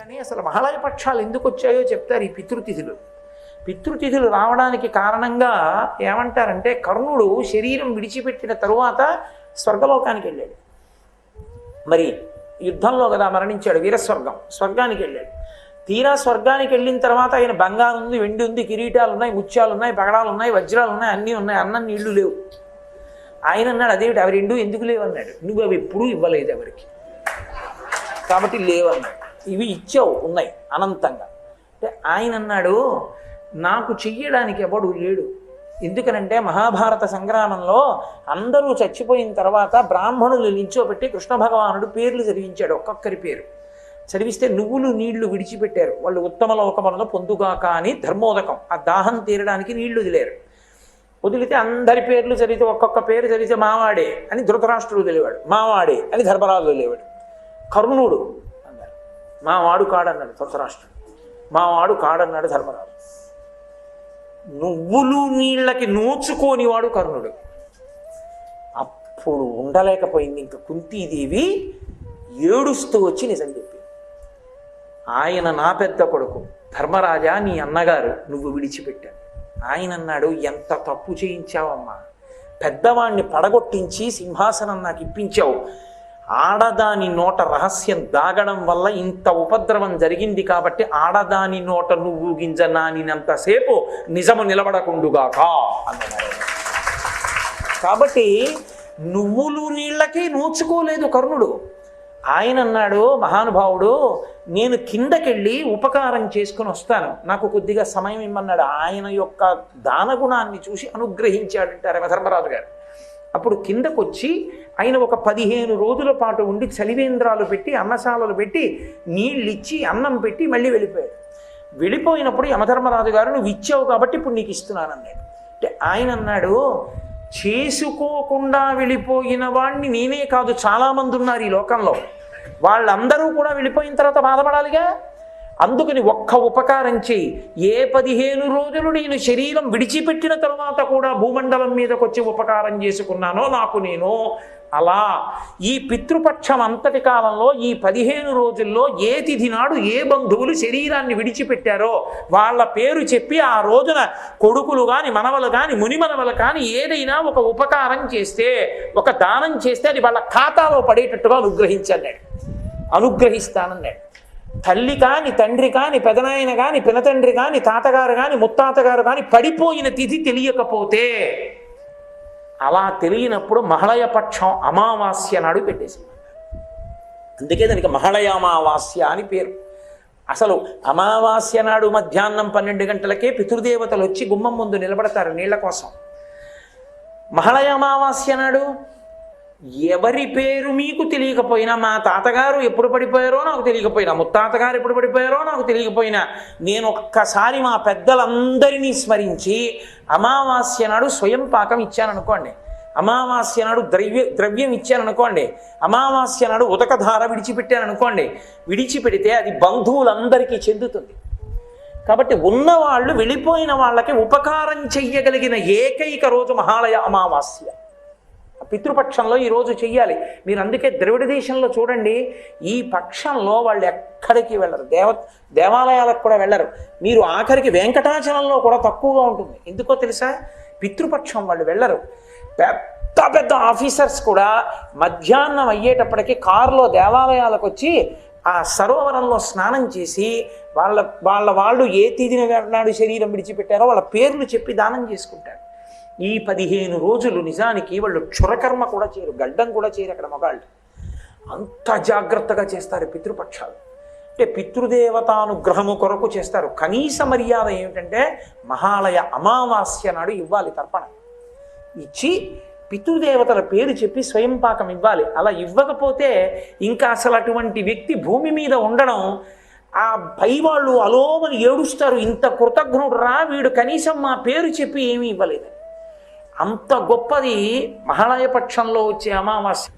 కానీ అసలు మహాలయ పక్షాలు ఎందుకు వచ్చాయో చెప్తారు ఈ పితృతిథులు. పితృతిథులు రావడానికి కారణంగా ఏమంటారంటే కర్ణుడు శరీరం విడిచిపెట్టిన తరువాత స్వర్గలోకానికి వెళ్ళాడు. మరి యుద్ధంలో కదా మరణించాడు వీరస్వర్గం స్వర్గానికి వెళ్ళాడు. తీరా స్వర్గానికి వెళ్ళిన తర్వాత ఆయన బంగారం ఉంది వెండి ఉంది కిరీటాలు ఉన్నాయి ముత్యాలు ఉన్నాయి పగడాలు ఉన్నాయి వజ్రాలు ఉన్నాయి అన్నీ ఉన్నాయి అన్నం నీళ్ళు లేవు. ఆయన అన్నాడు అదేమిటి? అవి రెండు ఎందుకు లేవు అన్నాడు నువ్వు అవి ఎప్పుడూ ఇవ్వలేదు ఎవరికి. కాబట్టి లేవన్నాడు. ఇవి ఇచ్చావు ఉన్నాయి అనంతంగా. అంటే ఆయన అన్నాడు నాకు చెయ్యడానికి ఎవడు లేడు. ఎందుకనంటే మహాభారత సంగ్రామంలో అందరూ చచ్చిపోయిన తర్వాత బ్రాహ్మణులు నించోబెట్టి కృష్ణ భగవానుడు పేర్లు చదివించాడు ఒక్కొక్కరి పేరు. చదివిస్తే నువ్వులు నీళ్ళు విడిచిపెట్టారు. వాళ్ళు ఉత్తమ లోకములను పొందుగాక అని ధర్మోదకం. ఆ దాహం తీరడానికి నీళ్ళు వదిలేరు. వదిలితే అందరి పేర్లు చదివితే ఒక్కొక్క పేరు చదివితే మావాడే అని ధృతరాష్ట్రుడు తెలివాడు. మావాడే అని ధర్మరాజు తెలివాడు. కర్ణుడు మా మావాడు కాడన్నాడు ధృతరాష్ట్రుడు మావాడు కాడన్నాడు ధర్మరాజు. నువ్వులు నీళ్ళకి నోచుకోనివాడు కర్ణుడు. అప్పుడు ఉండలేకపోయింది ఇంక కుంతీదేవి ఏడుస్తూ వచ్చి నిజం చెప్పి. ఆయన నా పెద్ద కొడుకు ధర్మరాజా నీ అన్నగారు నువ్వు విడిచిపెట్టావు. ఆయన అన్నాడు ఎంత తప్పు చేయించావమ్మా? పెద్దవాణ్ణి పడగొట్టించి సింహాసనం నాకు ఇప్పించావు. ఆడదాని నోట రహస్యం దాగడం వల్ల ఇంత ఉపద్రవం జరిగింది కాబట్టి ఆడదాని నోట నువ్వు గింజ నానినంతసేపు నిజము నిలబడకుండుగాక అన్నాడు కాబట్టి నువ్వులు నీళ్ళకి నోచుకోలేదు కర్ణుడు. ఆయన అన్నాడు మహానుభావుడు నేను కిందకెళ్ళి ఉపకారం చేసుకుని వస్తాను. నాకు కొద్దిగా సమయం ఇమ్మన్నాడు. ఆయన యొక్క దానగుణాన్ని చూసి అనుగ్రహించాడంటారు ధర్మరాజు గారు. అప్పుడు కిందకొచ్చి ఆయన ఒక పదిహేను రోజుల పాటు ఉండి చలివేంద్రాలు పెట్టి అన్నశాలలు పెట్టి నీళ్ళిచ్చి అన్నం పెట్టి మళ్ళీ వెళ్ళిపోయాడు. వెళ్ళిపోయినప్పుడు యమధర్మరాజు గారు నువ్వు ఇచ్చావు కాబట్టి ఇప్పుడు నీకు ఇస్తున్నాను అన్నాడు. అంటే ఆయన అన్నాడు చేసుకోకుండా వెళ్ళిపోయిన వాడిని నేనే కాదు చాలామంది ఉన్నారు ఈ లోకంలో. వాళ్ళందరూ కూడా వెళ్ళిపోయిన తర్వాత బాధపడాలిగా? అందుకని ఒక్క ఉపకారం చేయి. ఏ పదిహేను రోజులు నేను శరీరం విడిచిపెట్టిన తర్వాత కూడా భూమండలం మీదకి వచ్చి ఉపకారం చేసుకున్నానో నాకు నేను అలా. ఈ పితృపక్షం అంతటి కాలంలో ఈ పదిహేను రోజుల్లో ఏ తిథి నాడు ఏ బంధువులు శరీరాన్ని విడిచిపెట్టారో వాళ్ళ పేరు చెప్పి ఆ రోజున కొడుకులు కానీ మనవలు కానీ మునిమనవలు కానీ ఏదైనా ఒక ఉపకారం చేస్తే ఒక దానం చేస్తే అది వాళ్ళ ఖాతాలో పడేటట్టుగా అనుగ్రహించన్నాడు అనుగ్రహిస్తానన్నాడు. తల్లి కాని తండ్రి కాని పెదనాయన కాని పినతండ్రి కాని తాతగారు కాని ముత్తాతగారు కాని పడిపోయిన తిథి తెలియకపోతే అలా తెలియనప్పుడు మహళయ పక్షం అమావాస్య నాడు పెట్టేసి అందుకే దానికి మహళయ అమావాస్య అని పేరు. అసలు అమావాస్య నాడు మధ్యాహ్నం పన్నెండు గంటలకే పితృదేవతలు వచ్చి గుమ్మం ముందు నిలబడతారు నీళ్ళ కోసం. మహళయ అమావాస్య నాడు ఎవరి పేరు మీకు తెలియకపోయినా మా తాతగారు ఎప్పుడు పడిపోయారో నాకు తెలియకపోయినా ముత్తాతగారు ఎప్పుడు పడిపోయారో నాకు తెలియకపోయినా నేను ఒక్కసారి మా పెద్దలందరినీ స్మరించి అమావాస్య నాడు స్వయం పాకం ఇచ్చాననుకోండి. అమావాస్య నాడు ద్రవ్య ద్రవ్యం ఇచ్చాననుకోండి. అమావాస్య నాడు ఉదకధార విడిచిపెట్టాననుకోండి. విడిచిపెడితే అది బంధువులందరికీ చెందుతుంది. కాబట్టి ఉన్నవాళ్ళు వెళ్ళిపోయిన వాళ్ళకి ఉపకారం చెయ్యగలిగిన ఏకైక రోజు మహాలయ అమావాస్య. పితృపక్షంలో ఈరోజు చెయ్యాలి. మీరు అందుకే ద్రవిడ దేశంలో చూడండి ఈ పక్షంలో వాళ్ళు ఎక్కడికి వెళ్ళరు. దేవ దేవాలయాలకు కూడా వెళ్ళరు. మీరు ఆఖరికి వెంకటాచలంలో కూడా తక్కువగా ఉంటుంది. ఎందుకో తెలుసా? పితృపక్షం వాళ్ళు వెళ్ళరు. పెద్ద పెద్ద ఆఫీసర్స్ కూడా మధ్యాహ్నం అయ్యేటప్పటికి కారులో దేవాలయాలకు వచ్చి ఆ సరోవరంలో స్నానం చేసి వాళ్ళ వాళ్ళ వాళ్ళు ఏ తీదిన నాడు శరీరం విడిచిపెట్టారో వాళ్ళ పేర్లు చెప్పి దానం చేసుకుంటారు. ఈ పదిహేను రోజులు నిజానికి వాళ్ళు క్షురకర్మ కూడా చేయరు గడ్డం కూడా చేయరు అక్కడ మగాళ్ళు. అంత జాగ్రత్తగా చేస్తారు పితృపక్షాలు. అంటే పితృదేవతానుగ్రహము కొరకు చేస్తారు. కనీస మర్యాద ఏమిటంటే మహాలయ అమావాస్య నాడు ఇవ్వాలి తర్పణ. ఇచ్చి పితృదేవతల పేరు చెప్పి స్వయం పాకం ఇవ్వాలి. అలా ఇవ్వకపోతే ఇంకా అసలు అటువంటి వ్యక్తి భూమి మీద ఉండడం ఆ పై వాళ్ళు అలోమని ఏడుస్తారు. ఇంత కృతజ్ఞుడు రా వీడు కనీసం మా పేరు చెప్పి ఏమీ ఇవ్వలేదు. అంత గొప్పది మహాలయ పక్షంలో వచ్చే అమావాస్య.